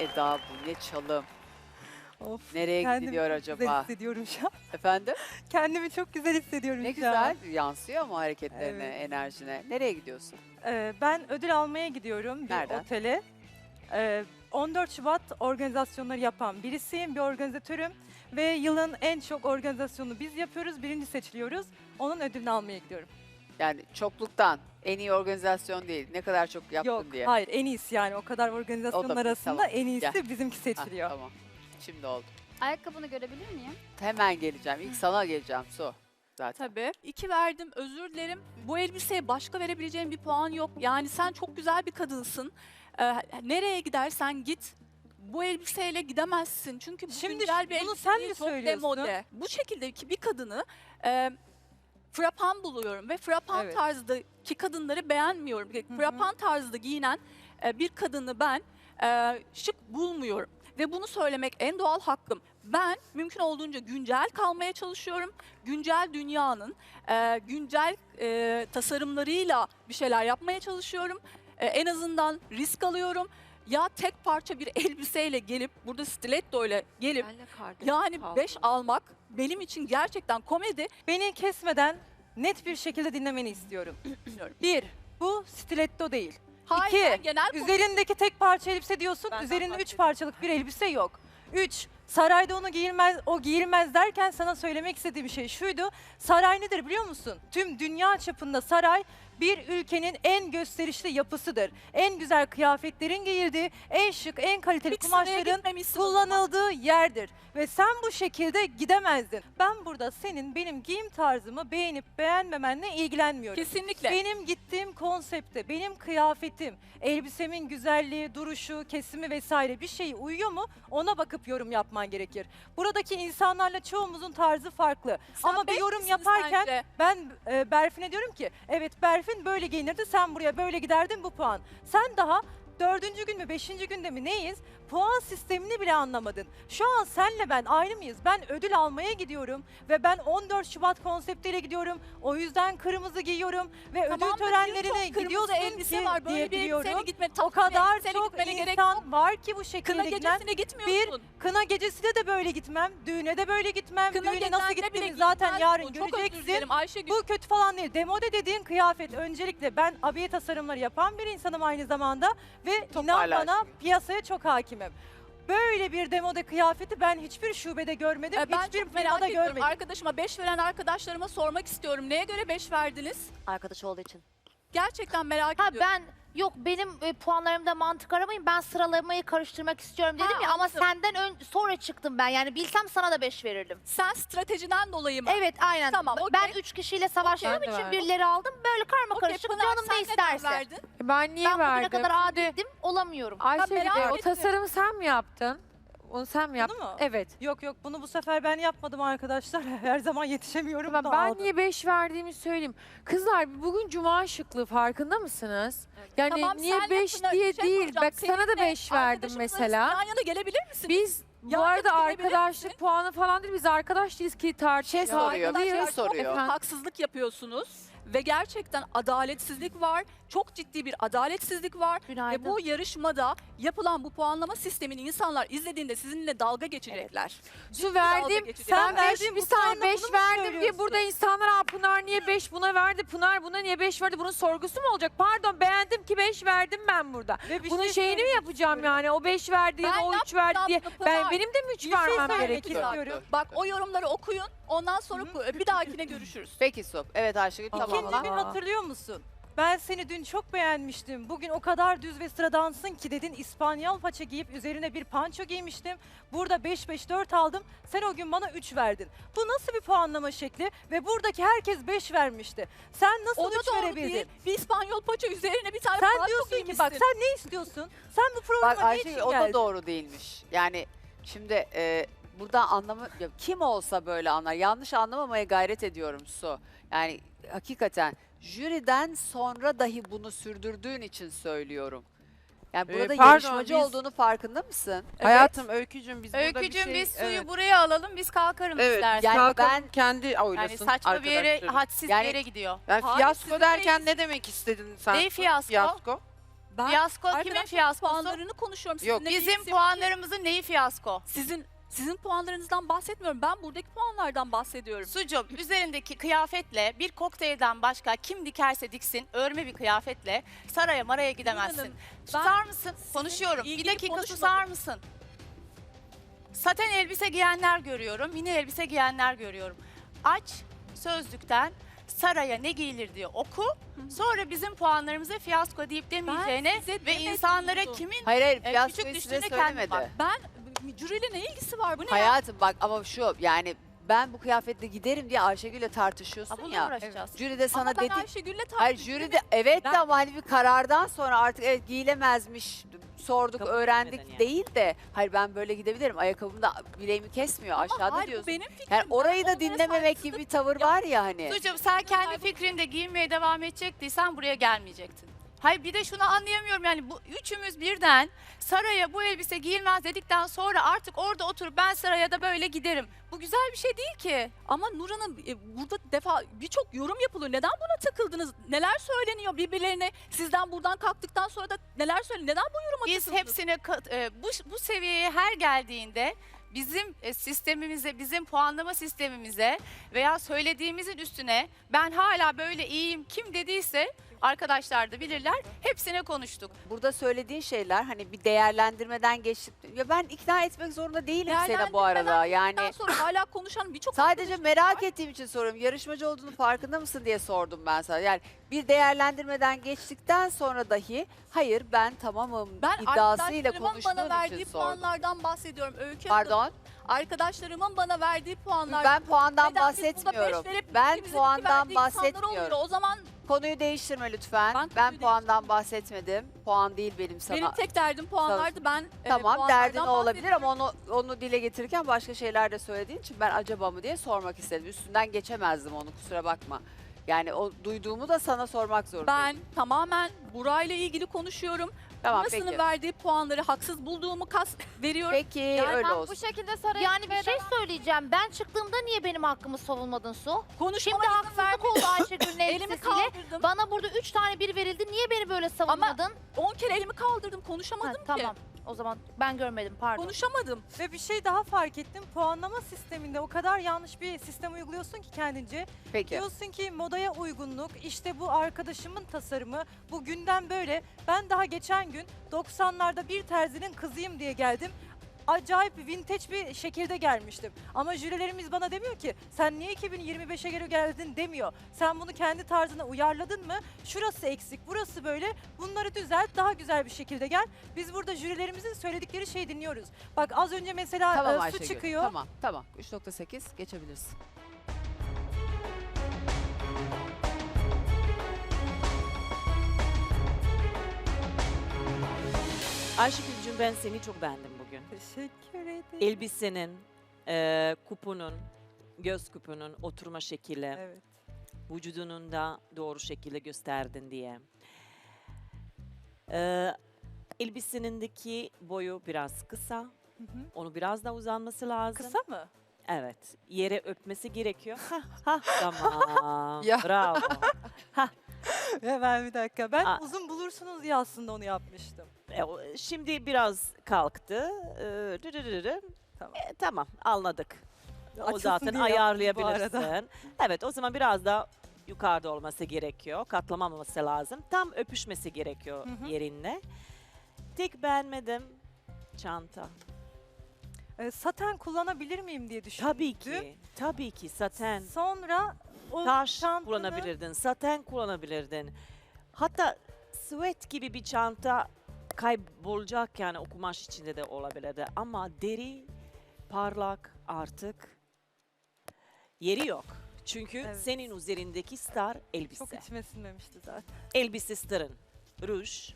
eda bu, ne çalım. Of. Nereye kendimi gidiyor çok Güzel acaba? hissediyorum şu an. Efendim? Kendimi çok güzel hissediyorum Ne şu an. güzel yansıyor mu hareketlerine, enerjine? Nereye gidiyorsun? Ee, ben ödül almaya gidiyorum bir Nereden? otele. Ee, 14 Şubat organizasyonları yapan birisiyim, bir organizatörüm. Ve yılın en çok organizasyonunu biz yapıyoruz, birinci seçiliyoruz. Onun ödülünü almaya gidiyorum. Yani çokluktan en iyi organizasyon değil. Ne kadar çok yaptın Yok, diye. hayır en iyisi yani o kadar organizasyonun O da arasında tamam. en iyisi Gel. bizimki Hah, seçiliyor. tamam. Şimdi oldu. Ayakkabını görebilir miyim? Hemen geleceğim. İlk sana geleceğim Su. Zaten. Tabii. İki verdim özür dilerim. Bu elbiseye başka verebileceğim bir puan yok. Yani sen çok güzel bir kadınsın. Ee, nereye gidersen git. Bu elbiseyle gidemezsin. Çünkü bu Şimdi güncel bir bunu elbise sen değil, mi çok söylüyorsun? demode. Bu şekildeki bir kadını e, frapan buluyorum ve frapan Evet. tarzdaki kadınları beğenmiyorum. hı. Frapan tarzda giyinen e, bir kadını ben e, şık bulmuyorum. Ve bunu söylemek en doğal hakkım. Ben mümkün olduğunca güncel kalmaya çalışıyorum. Güncel dünyanın e, güncel e, tasarımlarıyla bir şeyler yapmaya çalışıyorum. E, en azından risk alıyorum. Ya tek parça bir elbiseyle gelip burada stiletto ile gelip yani 5 almak benim için gerçekten komedi. Beni kesmeden net bir şekilde dinlemeni istiyorum. Bir, bu stiletto değil. Hayır, İki, genel Üzerindeki tek parça elbise diyorsun, Benden üzerinde üç bahsediyorum. parçalık bir elbise yok. Üç, sarayda onu giyilmez, o giyilmez derken sana söylemek istediğim şey şuydu. Saray nedir biliyor musun? Tüm dünya çapında saray bir ülkenin en gösterişli yapısıdır. En güzel kıyafetlerin giyildiği, en şık, en kaliteli sıraya kumaşların gitmemişsin o zaman. kullanıldığı yerdir. Ve sen bu şekilde gidemezdin. Ben burada senin benim giyim tarzımı beğenip beğenmemenle ilgilenmiyorum. Kesinlikle. Benim gittiğim konsepte, benim kıyafetim, elbisemin güzelliği, duruşu, kesimi vesaire bir şey uyuyor mu? Ona bakıp yorum yapman gerekir. Buradaki insanlarla çoğumuzun tarzı farklı. Sen Ama bir yorum yaparken sence? ben e, Berfin'e diyorum ki evet Berfin böyle giyinirdi sen buraya böyle giderdin bu puan. Sen daha dördüncü gün mü beşinci günde mi neyiz? Puan sistemini bile anlamadın. Şu an senle ben aynı mıyız? Ben ödül almaya gidiyorum ve ben 14 Şubat konseptiyle gidiyorum. O yüzden kırmızı giyiyorum ve Tamam da ödül törenlerine kırmızı gidiyorsun elbise ki var. Böyle bir elbiseyle gitme. O bir kadar elbiseyle çok gitmene gerek insan yok. var ki bu şekilde Kına giden. gecesine gitmiyorsun. Kına gecesine de böyle gitmem, düğüne de böyle gitmem. Kına Düğüne nasıl gecende bile gittiğimi zaten giyinmez yarın bu. Çok özür göreceksin. dilerim Ayşegül. Bu kötü falan değil. Demode dediğin kıyafet öncelikle ben abiye tasarımları yapan bir insanım aynı zamanda ve inan Toparla bana piyasaya çok hakimim. Böyle bir demode kıyafeti ben hiçbir şubede görmedim, Ee, ben hiçbir çok merak firmada ediyorum. görmedim. Arkadaşıma 5 veren arkadaşlarıma sormak istiyorum. Neye göre 5 verdiniz? arkadaş olduğu için. Gerçekten merak Ha ediyorum. ben yok benim e, puanlarımda mantık aramayın. Ben sıralamayı karıştırmak istiyorum dedim Ha, ya ama anladım. senden ön, sonra çıktım ben. Yani bilsem sana da 5 verirdim. Sen stratejiden dolayı mı? Evet aynen. Tamam, B- okey. Ben 3 kişiyle savaştığım Ben de için birileri aldım. Böyle karma Okey, karışık Pınar, canım sen ne neden isterse. verdin? Ben niye Ben bugüne verdim? kadar adildim olamıyorum. Ayşegül merak o etmiyorum. tasarımı sen mi yaptın? Onu sen mi yaptın? mu? Evet. Yok yok bunu bu sefer ben yapmadım arkadaşlar. Her zaman yetişemiyorum Tamam, da ben aldım. niye 5 verdiğimi söyleyeyim. Kızlar bugün cuma şıklığı farkında mısınız? Yani Tamam, niye senle 5 Pınar- diye şey değil. soracağım, Bak sana da seninle 5 verdim arkadaşımla mesela. Yan yana gelebilir misin? Biz bu Yan arada arkadaşlık puanı falan değil. Biz arkadaş değiliz ki tartışıyoruz. Şey soruyor, bir şey Arkadaşlar, soruyor. Haksızlık yapıyorsunuz ve gerçekten adaletsizlik var. Çok ciddi bir adaletsizlik var. Günaydın. Ve bu yarışmada yapılan bu puanlama sistemini insanlar izlediğinde sizinle dalga geçecekler. Şu verdiğim, geçecek. Sen ben 5 verdiğin bir bu saniye puanla 5 bunu mu verdim diye söylüyorsun? burada insanlar Aa, Pınar niye 5 buna verdi, Pınar buna niye 5 verdi bunun sorgusu mu olacak? Pardon beğendim ki 5 verdim ben burada. Ve bir Bunun şey şeyini mi söylemek yapacağım istiyorum. yani o 5 verdi ya Ben da o 3 verdi diye. yaptım Ben Pınar. benim de mi 3 Bir şey vermem söylemek gerekiyor? istiyorum. Bak o yorumları okuyun. Ondan sonra ku- bir dahakine görüşürüz. Peki Su. Evet Ayşegül tamam. Gün hatırlıyor musun? Ben seni dün çok beğenmiştim. Bugün o kadar düz ve sıradansın ki dedin İspanyol paça giyip üzerine bir panço giymiştim. Burada 5-5-4 aldım. Sen o gün bana 3 verdin. Bu nasıl bir puanlama şekli? Ve buradaki herkes 5 vermişti. Sen nasıl O da 3 doğru verebildin? değil. Bir İspanyol paça üzerine bir tane Sen diyorsun ki bak sen ne istiyorsun? Sen bu programa Bak ne için Ayşegül o geldin? da doğru değilmiş. Yani şimdi e, burada anlamı ya kim olsa böyle anlar. Yanlış anlamamaya gayret ediyorum Su. Yani hakikaten jüriden sonra dahi bunu sürdürdüğün için söylüyorum. Yani Ee, burada pardon, yarışmacı biz- olduğunu farkında mısın? Hayatım Öykücüm biz burada bir Öykücüm şey... biz suyu evet. buraya alalım biz kalkarım Evet, istersen. Yani yani ben- ben kendi oylasın Yani saçma bir yere, arkadaşlarım. hadsiz Yani- bir yere gidiyor. Hayır, fiyasko sizin derken değil. ne demek istedin sen? Ne fiyasko? Fiyasko. Ben Fiyasko kimin arkadaşlarımın fiyaskosu? puanlarını konuşuyorum. Yok Sizinle bir bizim puanlarımızın neyi fiyasko? Sizin sizin puanlarınızdan bahsetmiyorum. Ben buradaki puanlardan bahsediyorum. Sucum üzerindeki kıyafetle bir kokteylden başka kim dikerse diksin örme bir kıyafetle saraya maraya gidemezsin. Hanım, Susar mısın? Konuşuyorum. Bir ilgili dakika konuşmadım. susar mısın? Saten elbise giyenler görüyorum. Mini elbise giyenler görüyorum. Aç sözlükten saraya ne giyilir diye oku. Sonra bizim puanlarımıza fiyasko deyip demeyeceğine size ve demedim insanlara bunu. kimin Hayır hayır E, fiyasko küçük üstüne düştüğünde kendine söylemedi. bak. Ben jüriyle ne ilgisi var? Bu ne ya? Hayatım bak ama şu yani ben bu kıyafetle giderim diye Ayşegül'le tartışıyorsun Ha, bununla ya. uğraşacağız. Jüri de sana Ama ben dedi. Ayşegül'le tartıştım. Hayır jüri de evet Ben- de ama hani bir karardan sonra artık evet giyilemezmiş sorduk Kabul öğrendik etmeden yani. değil de hayır ben böyle gidebilirim ayakkabım da bileğimi kesmiyor Ama aşağıda hayır, bu diyorsun. benim fikrim. Yani orayı da dinlememek gibi bir tavır var ya hani. Sucum sen kendi fikrinde giyinmeye devam edecektiysen buraya gelmeyecektin. Hayır bir de şunu anlayamıyorum yani bu üçümüz birden saraya bu elbise giyilmez dedikten sonra artık orada oturup ben saraya da böyle giderim. Bu güzel bir şey değil ki. Ama Nur Hanım e, burada defa birçok yorum yapılıyor. Neden buna takıldınız? Neler söyleniyor birbirlerine? Sizden buradan kalktıktan sonra da neler söyleniyor? Neden bu yoruma Biz takıldınız? hepsine kat- e, bu, bu seviyeye her geldiğinde bizim e, sistemimize, bizim puanlama sistemimize veya söylediğimizin üstüne ben hala böyle iyiyim kim dediyse arkadaşlar da bilirler. Hepsine konuştuk. Burada söylediğin şeyler hani bir değerlendirmeden geçtik. Ya ben ikna etmek zorunda değilim seni bu arada. Yani sonra hala konuşan birçok sadece arkadaşım merak var. ettiğim için soruyorum. Yarışmacı olduğunu farkında mısın diye sordum ben sana. Yani bir değerlendirmeden geçtikten sonra dahi hayır ben tamamım Ben iddiasıyla arkadaşlarımın bana konuştuğun verdiği için sordum. puanlardan bahsediyorum Öykü Hanım. Pardon. Arkadaşlarımın bana verdiği puanlar. Ben puandan Neden biz burada beş bahsetmiyorum. verip Ben iki puandan verdiği insanlar oluyor? bahsetmiyorum. O zaman Konuyu değiştirme lütfen. Ben Ben, puandan bahsetmedim. Puan değil benim sana. benim tek derdim puanlardı. Ben e, Tamam puanlardan derdin o olabilir ama onu onu dile getirirken başka şeyler de söylediğin için ben acaba mı diye sormak istedim. Üstünden geçemezdim onu kusura bakma. Yani o duyduğumu da sana sormak zorundayım. Ben tamamen burayla ilgili konuşuyorum. Tamam Burasının peki. verdiği puanları haksız bulduğumu kas veriyorum. Peki Yani öyle ben olsun. bu şekilde saraya Yani bir şey söyleyeceğim. Ben çıktığımda niye benim hakkımı savunmadın Su? Konuşmama Şimdi izin haksızlık oldu Ayşegül'ün Elimi elbisesiyle. kaldırdım. Bana burada üç tane bir verildi. Niye beni böyle savunmadın? 10 kere elimi kaldırdım. Ha, Konuşamadım ki. tamam. O zaman ben görmedim pardon. Konuşamadım. Ve bir şey daha fark ettim. Puanlama sisteminde o kadar yanlış bir sistem uyguluyorsun ki kendince. Peki. Diyorsun ki modaya uygunluk, işte bu arkadaşımın tasarımı, bu günden böyle. Ben daha geçen gün 90'larda bir terzinin kızıyım diye geldim. Acayip vintage bir şekilde gelmiştim. Ama jürilerimiz bana demiyor ki sen niye 2025'e göre geldin demiyor. Sen bunu kendi tarzına uyarladın mı? Şurası eksik, burası böyle. Bunları düzelt, daha güzel bir şekilde gel. Biz burada jürilerimizin söyledikleri şeyi dinliyoruz. Bak az önce mesela Tamam e, su Ayşegül. çıkıyor. Tamam tamam. 3.8 geçebilirsin. Ayşegül'cüğüm ben seni çok beğendim bugün. Teşekkür ederim. Elbisenin, e, kupunun, göz kupunun oturma şekli, Evet. vücudunun da doğru şekilde gösterdin diye. E, elbisenindeki boyu biraz kısa. Hı hı. Onu biraz da uzanması lazım. Kısa mı? Evet. Yere öpmesi gerekiyor. Ha, ha, tamam. Ya. Bravo. Hemen bir dakika. Ben Aa. uzun bulursunuz diye aslında onu yapmıştım. E, o- şimdi biraz kalktı. E, dırırırı. Tamam. E, tamam anladık. O zaten diye yaptım bu arada. ayarlayabilirsin. Evet o zaman biraz da yukarıda olması gerekiyor. Katlamaması lazım. Tam öpüşmesi gerekiyor Hı hı. yerinle. Tek beğenmedim çanta. Ee, saten kullanabilir miyim diye düşündüm. Tabii ki. Tabii ki saten. Sonra o Taş çantanı- kullanabilirdin. Saten kullanabilirdin. Hatta sweat gibi bir çanta kaybolacak yani o kumaş içinde de olabilirdi. Ama deri parlak artık yeri yok. Çünkü Evet. senin üzerindeki star elbise. Çok içime sinmemişti zaten. Elbise starın. Ruj.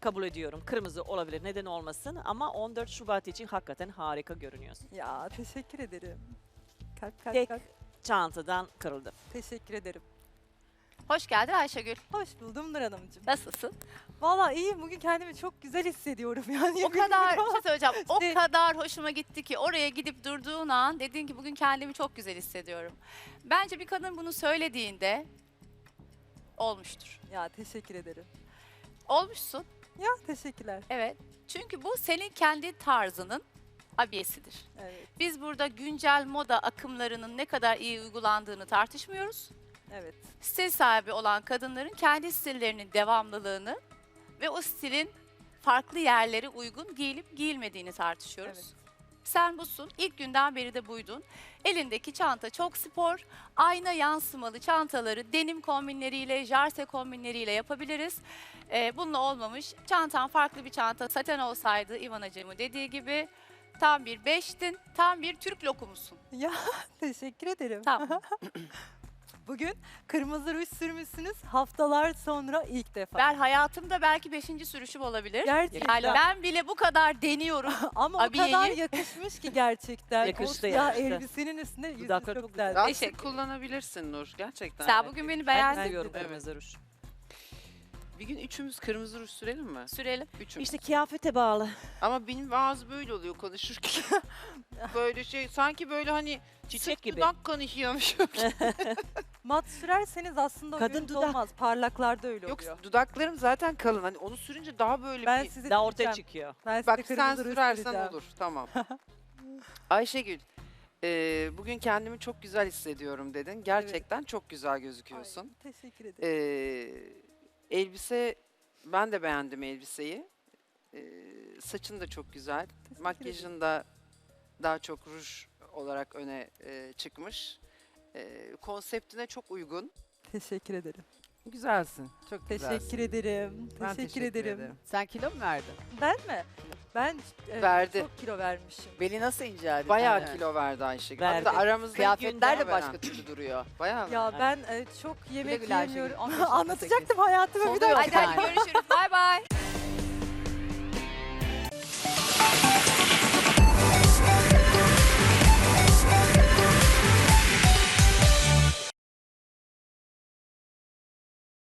Kabul ediyorum. Kırmızı olabilir. Neden olmasın? Ama 14 Şubat için hakikaten harika görünüyorsun. Ya teşekkür ederim. Kalp kalp Tek kalp. Çantadan kırıldı. Teşekkür ederim. Hoş geldin Ayşegül. Hoş buldum Nur Hanımcığım. Nasılsın? Valla iyiyim. Bugün kendimi çok güzel hissediyorum. Yani O kadar bir şey söyleyeceğim. O kadar hoşuma gitti ki oraya gidip durduğun an dedin ki bugün kendimi çok güzel hissediyorum. Bence bir kadın bunu söylediğinde olmuştur. Ya teşekkür ederim. Olmuşsun. Ya teşekkürler. Evet. Çünkü bu senin kendi tarzının abiyesidir. Evet, Biz burada güncel moda akımlarının ne kadar iyi uygulandığını tartışmıyoruz. evet. Stil sahibi olan kadınların kendi stillerinin devamlılığını ve o stilin farklı yerlere uygun giyilip giyilmediğini tartışıyoruz. Evet. Sen busun. İlk günden beri de buydun. Elindeki çanta çok spor. Ayna yansımalı çantaları denim kombinleriyle, jarse kombinleriyle yapabiliriz. Ee, bununla olmamış. Çantan farklı bir çanta. Saten olsaydı İvanacığımın dediği gibi tam bir beştin. Tam bir Türk lokumusun. Ya teşekkür ederim. Tamam. Bugün kırmızı ruj sürmüşsünüz haftalar sonra ilk defa. Ben hayatımda belki beşinci sürüşüm olabilir. Gerçekten. Yani ben bile bu kadar deniyorum. Ama o abiyeyi- kadar yakışmış ki gerçekten. Yakıştı, o siyah yakıştı. elbisenin üstüne yüzü çok güzel. Teşekkür kullanabilirsin Nur. Gerçekten. Sen bugün beni Ben beğendin. seviyorum Evet. kırmızı ruj. Bir gün üçümüz kırmızı ruj sürelim mi? Sürelim. Üçümüz. İşte kıyafete bağlı. Ama benim ağzı böyle oluyor konuşurken. böyle şey sanki böyle hani Çiçek gibi. dudak konuşuyormuş. Mat sürerseniz aslında Kadın dudak. olmaz. Parlaklarda öyle Yok oluyor. dudaklarım zaten kalın. Hani onu sürünce daha böyle Ben bir... size Daha ortaya diyeceğim. çıkıyor. Ben size Bak sen kırmızı ruj sürersen süreceğim. olur. Tamam. Ayşegül, e, bugün kendimi çok güzel hissediyorum dedin. Gerçekten çok güzel gözüküyorsun. Ay, teşekkür ederim. Ee, elbise, ben de beğendim elbiseyi. Ee, saçın da çok güzel. Makyajın da daha çok ruj olarak öne e, çıkmış. Ee, konseptine çok uygun. Teşekkür ederim. Güzelsin. Çok güzelsin. Teşekkür ederim. Ben teşekkür, ederim. Sen kilo mu verdin? Ben mi? Ben e, Verdi. çok kilo vermişim. Beli nasıl inceldi? Bayağı Evet. kilo verdi Ayşegül. Verdi. Hatta aramızda Kıyafetler de başka türlü duruyor. Bayağı Ya verdi. ben e, çok yemek güle Ayşegül, yemiyorum. 15 dakika Anlatacaktım hayatımı bir Soluyor dakika. Hadi hadi görüşürüz. Bay bay.